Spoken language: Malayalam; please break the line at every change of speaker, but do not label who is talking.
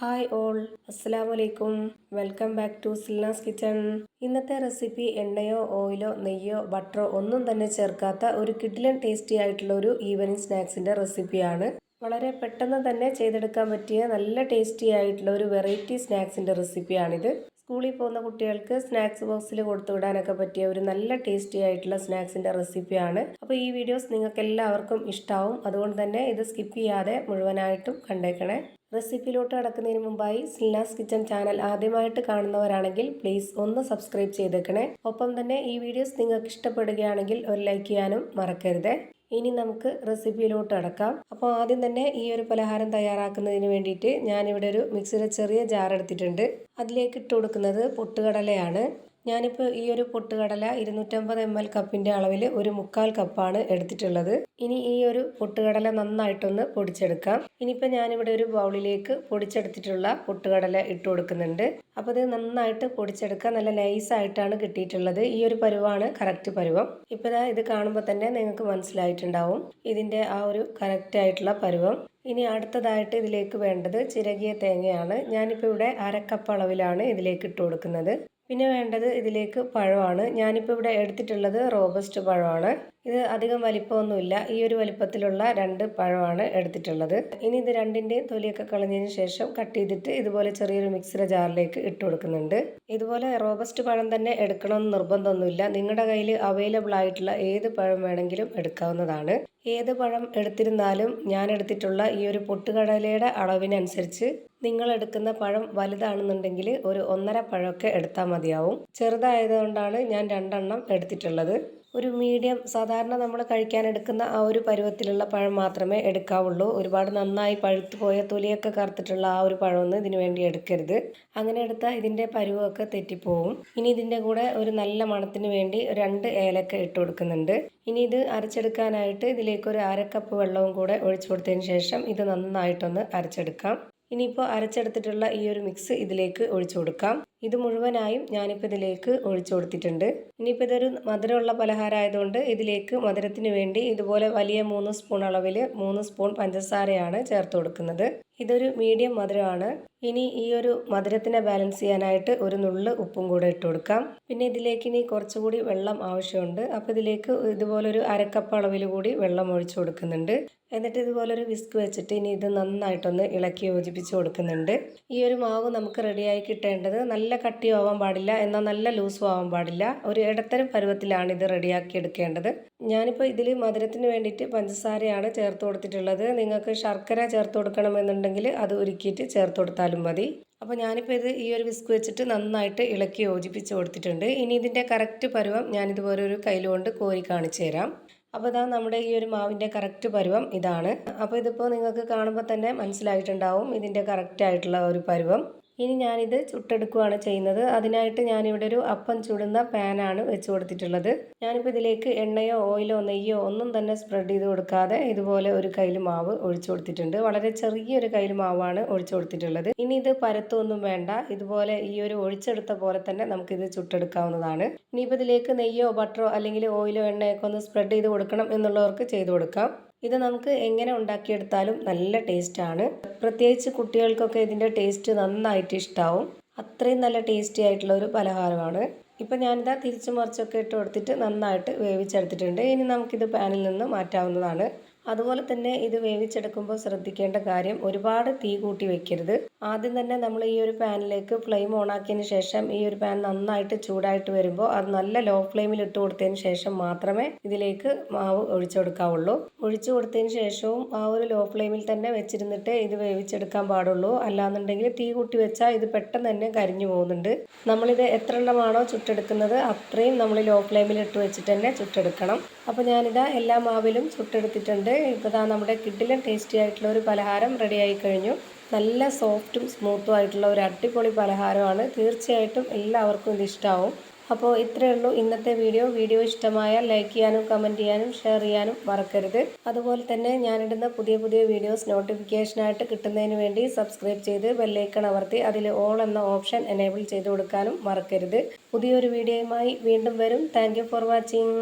Hi all. അസ്സലാമു അലൈക്കും welcome back to Silna's kitchen. ഇന്നത്തെ റെസിപ്പി എണ്ണയോ ഓയിലോ നെയ്യോ ബട്ടറോ ഒന്നും തന്നെ ചേർക്കാത്ത ഒരു കിഡിലൻ ടേസ്റ്റി ആയിട്ടുള്ള ഒരു ഈവനിങ് സ്നാക്സിന്റെ റെസിപ്പിയാണ്. വളരെ പെട്ടെന്ന് തന്നെ ചെയ്തെടുക്കാൻ പറ്റിയ നല്ല ടേസ്റ്റി ആയിട്ടുള്ള ഒരു വെറൈറ്റി സ്നാക്സിന്റെ റെസിപ്പിയാണിത്. സ്കൂളിൽ പോകുന്ന കുട്ടികൾക്ക് സ്നാക്സ് ബോക്സിൽ കൊടുത്തു വിടാനൊക്കെ പറ്റിയ ഒരു നല്ല ടേസ്റ്റി ആയിട്ടുള്ള സ്നാക്സിന്റെ റെസിപ്പിയാണ്. അപ്പോൾ ഈ വീഡിയോസ് നിങ്ങൾക്ക് എല്ലാവർക്കും ഇഷ്ടാവും. അതുകൊണ്ട് തന്നെ ഇത് സ്കിപ്പ് ചെയ്യാതെ മുഴുവനായിട്ടും കണ്ടേക്കണേ. റെസിപ്പിയിലോട്ട് കടക്കുന്നതിന് മുമ്പായി സിൽനാസ് കിച്ചൺ ചാനൽ ആദ്യമായിട്ട് കാണുന്നവരാണെങ്കിൽ പ്ലീസ് ഒന്ന് സബ്സ്ക്രൈബ് ചെയ്തേക്കണേ. ഒപ്പം തന്നെ ഈ വീഡിയോസ് നിങ്ങൾക്ക് ഇഷ്ടപ്പെടുകയാണെങ്കിൽ ഒരു ലൈക്ക് ചെയ്യാനും മറക്കരുത്. ഇനി നമുക്ക് റെസിപ്പിയിലോട്ട് അടക്കാം. അപ്പോൾ ആദ്യം തന്നെ ഈ ഒരു പലഹാരം തയ്യാറാക്കുന്നതിന് വേണ്ടിയിട്ട് ഞാനിവിടെ ഒരു മിക്സിയുടെ ചെറിയ ജാർ എടുത്തിട്ടുണ്ട്. അതിലേക്ക് ഇട്ട് കൊടുക്കുന്നത് പൊട്ടുകടലയാണ്. ഞാനിപ്പോൾ ഈ ഒരു പൊട്ടുകടല ഇരുന്നൂറ്റമ്പത് എം എൽ കപ്പിന്റെ അളവിൽ ഒരു മുക്കാൽ കപ്പാണ് എടുത്തിട്ടുള്ളത്. ഇനി ഈ ഒരു പൊട്ടുകടല നന്നായിട്ടൊന്ന് പൊടിച്ചെടുക്കാം. ഇനിയിപ്പോൾ ഞാനിവിടെ ഒരു ബൗളിലേക്ക് പൊടിച്ചെടുത്തിട്ടുള്ള പൊട്ടുകടല ഇട്ട് കൊടുക്കുന്നുണ്ട്. അപ്പോൾ ഇത് നന്നായിട്ട് പൊടിച്ചെടുക്കാൻ നല്ല നൈസായിട്ടാണ് കിട്ടിയിട്ടുള്ളത്. ഈ ഒരു പരുവാണ് കറക്റ്റ് പരുവം. ഇപ്പോൾ ഇത് കാണുമ്പോൾ തന്നെ നിങ്ങൾക്ക് മനസ്സിലായിട്ടുണ്ടാവും ഇതിന്റെ ആ ഒരു കറക്റ്റ് ആയിട്ടുള്ള പരുവം. ഇനി അടുത്തതായിട്ട് ഇതിലേക്ക് വേണ്ടത് ചിരകിയ തേങ്ങയാണ്. ഞാനിപ്പോൾ ഇവിടെ അരക്കപ്പ് അളവിലാണ് ഇതിലേക്ക് ഇട്ട് കൊടുക്കുന്നത്. പിന്നെ വേണ്ടത് ഇതിലേക്ക് പഴമാണ്. ഞാനിപ്പോൾ ഇവിടെ എടുത്തിട്ടുള്ളത് റോബസ്റ്റ് പഴമാണ്. ഇത് അധികം വലിപ്പമൊന്നുമില്ല. ഈ ഒരു വലിപ്പത്തിലുള്ള രണ്ട് പഴമാണ് എടുത്തിട്ടുള്ളത്. ഇനി ഇത് രണ്ടിന്റെയും തൊലിയൊക്കെ കളഞ്ഞതിന് ശേഷം കട്ട് ചെയ്തിട്ട് ഇതുപോലെ ചെറിയൊരു മിക്സിയുടെ ജാറിലേക്ക് ഇട്ട് കൊടുക്കുന്നുണ്ട്. ഇതുപോലെ റോബസ്റ്റ് പഴം തന്നെ എടുക്കണമെന്ന് നിർബന്ധമൊന്നുമില്ല. നിങ്ങളുടെ കയ്യിൽ അവൈലബിൾ ആയിട്ടുള്ള ഏത് പഴം വേണമെങ്കിലും എടുക്കാവുന്നതാണ്. ഏത് പഴം എടുത്തിരുന്നാലും ഞാൻ എടുത്തിട്ടുള്ള ഈ ഒരു പൊട്ടുകടലയുടെ അളവിനനുസരിച്ച് നിങ്ങൾ എടുക്കുന്ന പഴം വലുതാണെന്നുണ്ടെങ്കിൽ ഒരു ഒന്നര പഴമൊക്കെ എടുത്താൽ മതിയാവും. ചെറുതായതുകൊണ്ടാണ് ഞാൻ രണ്ടെണ്ണം എടുത്തിട്ടുള്ളത്. ഒരു മീഡിയം സാധാരണ നമ്മൾ കഴിക്കാൻ എടുക്കുന്ന ആ ഒരു പരുവത്തിലുള്ള പഴം മാത്രമേ എടുക്കാവുള്ളൂ. ഒരുപാട് നന്നായി പഴുത്തു പോയ തൊലിയൊക്കെ കറുത്തിട്ടുള്ള ആ ഒരു പഴമൊന്നും ഇതിനു വേണ്ടി എടുക്കരുത്. അങ്ങനെ എടുത്താൽ ഇതിന്റെ പരുവമൊക്കെ തെറ്റിപ്പോവും. ഇനി ഇതിന്റെ കൂടെ ഒരു നല്ല മണത്തിന് വേണ്ടി രണ്ട് ഏലക്ക ഇട്ട് കൊടുക്കുന്നുണ്ട്. ഇനി ഇത് അരച്ചെടുക്കാനായിട്ട് ഇതിലേക്ക് ഒരു അരക്കപ്പ് വെള്ളവും കൂടെ ഒഴിച്ചു കൊടുത്തതിന് ശേഷം ഇത് നന്നായിട്ടൊന്ന് അരച്ചെടുക്കാം. ഇനിയിപ്പോൾ അരച്ചെടുത്തിട്ടുള്ള ഈ ഒരു മിക്സ് ഇതിലേക്ക് ഒഴിച്ചു കൊടുക്കാം. ഇത് മുഴുവനായും ഞാനിപ്പോൾ ഇതിലേക്ക് ഒഴിച്ചു കൊടുത്തിട്ടുണ്ട്. ഇനിയിപ്പോൾ ഇതൊരു മധുരമുള്ള പലഹാരമായതുകൊണ്ട് ഇതിലേക്ക് മധുരത്തിന് വേണ്ടി ഇതുപോലെ വലിയ മൂന്ന് സ്പൂൺ അളവിൽ മൂന്ന് സ്പൂൺ പഞ്ചസാരയാണ് ചേർത്ത് കൊടുക്കുന്നത്. ഇതൊരു മീഡിയം മധുരമാണ്. ഇനി ഈ ഒരു മധുരത്തിനെ ബാലൻസ് ചെയ്യാനായിട്ട് ഒരു നുള്ള് ഉപ്പും കൂടെ ഇട്ട് കൊടുക്കാം. പിന്നെ ഇതിലേക്ക് ഇനി കുറച്ചുകൂടി വെള്ളം ആവശ്യമുണ്ട്. അപ്പോൾ ഇതിലേക്ക് ഇതുപോലൊരു അരക്കപ്പ് അളവിൽ കൂടി വെള്ളം ഒഴിച്ചു കൊടുക്കുന്നുണ്ട്. എന്നിട്ട് ഇതുപോലൊരു വിസ്ക് വെച്ചിട്ട് ഇനി ഇത് നന്നായിട്ടൊന്ന് ഇളക്കി യോജിപ്പിച്ച് കൊടുക്കുന്നുണ്ട്. ഈ ഒരു മാവ് നമുക്ക് റെഡിയായി കിട്ടേണ്ടത് നല്ല കട്ടിയാവാൻ പാടില്ല എന്നാൽ നല്ല ലൂസും ആവാൻ പാടില്ല. ഒരു ഇടത്തരം പരുവത്തിലാണ് ഇത് റെഡിയാക്കി എടുക്കേണ്ടത്. ഞാനിപ്പോൾ ഇതിൽ മധുരത്തിന് വേണ്ടിയിട്ട് പഞ്ചസാരയാണ് ചേർത്ത് കൊടുത്തിട്ടുള്ളത്. നിങ്ങൾക്ക് ശർക്കര ചേർത്ത് കൊടുക്കണമെന്നുണ്ടെങ്കിൽ അത് ഉരുക്കിയിട്ട് ചേർത്ത് കൊടുത്താലും മതി. അപ്പോൾ ഞാനിപ്പോൾ ഇത് ഈ ഒരു വിസ്ക് വെച്ചിട്ട് നന്നായിട്ട് ഇളക്കി യോജിപ്പിച്ച് കൊടുത്തിട്ടുണ്ട്. ഇനി ഇതിന്റെ കറക്റ്റ് പരുവം ഞാനിതുപോലെ ഒരു കയ്യിലുകൊണ്ട് കോരി കാണിച്ചു തരാം. അപ്പോൾ ഇതാ നമ്മുടെ ഈ ഒരു മാവിന്റെ കറക്റ്റ് പരുവം ഇതാണ്. അപ്പോൾ ഇതിപ്പോൾ നിങ്ങൾക്ക് കാണുമ്പോൾ തന്നെ മനസ്സിലായിട്ടുണ്ടാവും ഇതിന്റെ കറക്റ്റ് ആയിട്ടുള്ള ഒരു പരുവം. ഇനി ഞാനിത് ചുട്ടെടുക്കുകയാണ് ചെയ്യുന്നത്. അതിനായിട്ട് ഞാനിവിടെ ഒരു അപ്പം ചുടുന്ന പാനാണ് വെച്ച് കൊടുത്തിട്ടുള്ളത്. ഞാനിപ്പോൾ ഇതിലേക്ക് എണ്ണയോ ഓയിലോ നെയ്യോ ഒന്നും തന്നെ സ്പ്രെഡ് ചെയ്ത് കൊടുക്കാതെ ഇതുപോലെ ഒരു കയ്യിൽ മാവ് ഒഴിച്ചു കൊടുത്തിട്ടുണ്ട്. വളരെ ചെറിയൊരു കയ്യിൽ മാവാണ് ഒഴിച്ചു കൊടുത്തിട്ടുള്ളത്. ഇനി ഇത് പരത്തൊന്നും വേണ്ട. ഇതുപോലെ ഈ ഒരു ഒഴിച്ചെടുത്ത പോലെ തന്നെ നമുക്കിത് ചുട്ടെടുക്കാവുന്നതാണ്. ഇനിയിപ്പോൾ ഇതിലേക്ക് നെയ്യോ ബട്ടറോ അല്ലെങ്കിൽ ഓയിലോ എണ്ണയൊക്കെ ഒന്ന് സ്പ്രെഡ് ചെയ്ത് കൊടുക്കണം എന്നുള്ളവർക്ക് ചെയ്ത് കൊടുക്കാം. ഇത് നമുക്ക് എങ്ങനെ ഉണ്ടാക്കിയെടുത്താലും നല്ല ടേസ്റ്റാണ്. പ്രത്യേകിച്ച് കുട്ടികൾക്കൊക്കെ ഇതിന്റെ ടേസ്റ്റ് നന്നായിട്ട് ഇഷ്ടമാവും അത്രയും നല്ല ടേസ്റ്റി ആയിട്ടുള്ള ഒരു പലഹാരമാണ്. ഇപ്പം ഞാനിതാ തിരിച്ചു മറിച്ചൊക്കെ ഇട്ട് കൊടുത്തിട്ട് നന്നായിട്ട് വേവിച്ചെടുത്തിട്ടുണ്ട്. ഇനി നമുക്കിത് പാനിൽ നിന്ന് മാറ്റാവുന്നതാണ്. അതുപോലെ തന്നെ ഇത് വേവിച്ചെടുക്കുമ്പോൾ ശ്രദ്ധിക്കേണ്ട കാര്യം ഒരുപാട് തീ കൂട്ടി വെക്കരുത്. ആദ്യം തന്നെ നമ്മൾ ഈ ഒരു പാനിലേക്ക് ഫ്ലെയിം ഓൺ ആക്കിയതിന് ശേഷം ഈ ഒരു പാൻ നന്നായിട്ട് ചൂടായിട്ട് വരുമ്പോൾ അത് നല്ല ലോ ഫ്ലെയിമിൽ ഇട്ട് കൊടുത്തതിന് ശേഷം മാത്രമേ ഇതിലേക്ക് മാവ് ഒഴിച്ചു കൊടുക്കാവുള്ളൂ. ഒഴിച്ചു കൊടുത്തതിന് ശേഷവും ആ ഒരു ലോ ഫ്ലെയിമിൽ തന്നെ വെച്ചിരുന്നിട്ട് ഇത് വേവിച്ചെടുക്കാൻ പാടുള്ളൂ. അല്ലാന്നുണ്ടെങ്കിൽ തീ കൂട്ടി വെച്ചാൽ ഇത് പെട്ടെന്ന് തന്നെ കരിഞ്ഞു പോകുന്നുണ്ട്. നമ്മളിത് എത്ര എണ്ണമാണോ ചുട്ടെടുക്കുന്നത് അത്രയും നമ്മൾ ലോ ഫ്ലെയിമിൽ ഇട്ട് വെച്ചിട്ട് തന്നെ ചുട്ടെടുക്കണം. അപ്പോൾ ഞാനിതാ എല്ലാ മാവിലും ചുട്ടെടുത്തിട്ടുണ്ട്. ഇപ്പോൾ നമ്മുടെ കിഡിലും ടേസ്റ്റി ആയിട്ടുള്ള ഒരു പലഹാരം റെഡി ആയി കഴിഞ്ഞു. നല്ല സോഫ്റ്റും സ്മൂത്തും ആയിട്ടുള്ള ഒരു അടിപൊളി പലഹാരമാണ്. തീർച്ചയായിട്ടും എല്ലാവർക്കും ഇത് ഇഷ്ടമാവും അപ്പോൾ ഇത്രയേ ഉള്ളൂ ഇന്നത്തെ വീഡിയോ. വീഡിയോ ഇഷ്ടമായാൽ ലൈക്ക് ചെയ്യാനും കമന്റ് ചെയ്യാനും ഷെയർ ചെയ്യാനും മറക്കരുത്. അതുപോലെ തന്നെ ഞാനിടുന്ന പുതിയ പുതിയ വീഡിയോസ് നോട്ടിഫിക്കേഷനായിട്ട് കിട്ടുന്നതിന് വേണ്ടി സബ്സ്ക്രൈബ് ചെയ്ത് ബെല്ലൈക്കൺ അമർത്തി അതിൽ ഓൾ എന്ന ഓപ്ഷൻ എനേബിൾ ചെയ്ത് കൊടുക്കാനും മറക്കരുത്. പുതിയൊരു വീഡിയോയുമായി വീണ്ടും വരും. Thank for watching